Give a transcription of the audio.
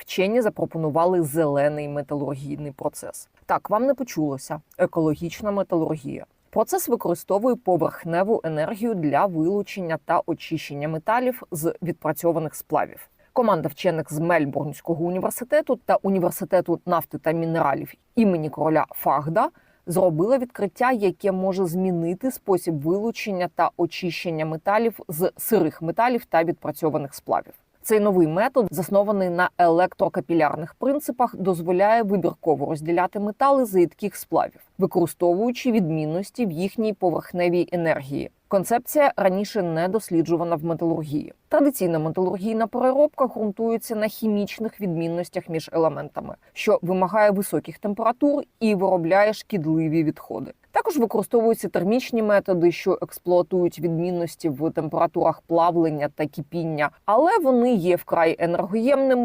Вчені запропонували зелений металургійний процес. Так, вам не почулося екологічна металургія. Процес використовує поверхневу енергію для вилучення та очищення металів з відпрацьованих сплавів. Команда вчених з Мельбурнського університету та університету нафти та мінералів імені короля Фагда зробила відкриття, яке може змінити спосіб вилучення та очищення металів з сирих металів та відпрацьованих сплавів. Цей новий метод, заснований на електрокапілярних принципах, дозволяє вибірково розділяти метали з рідких сплавів, використовуючи відмінності в їхній поверхневій енергії. Концепція раніше не досліджувана в металургії. Традиційна металургійна переробка ґрунтується на хімічних відмінностях між елементами, що вимагає високих температур і виробляє шкідливі відходи. Також використовуються термічні методи, що експлуатують відмінності в температурах плавлення та кипіння, але вони є вкрай енергоємними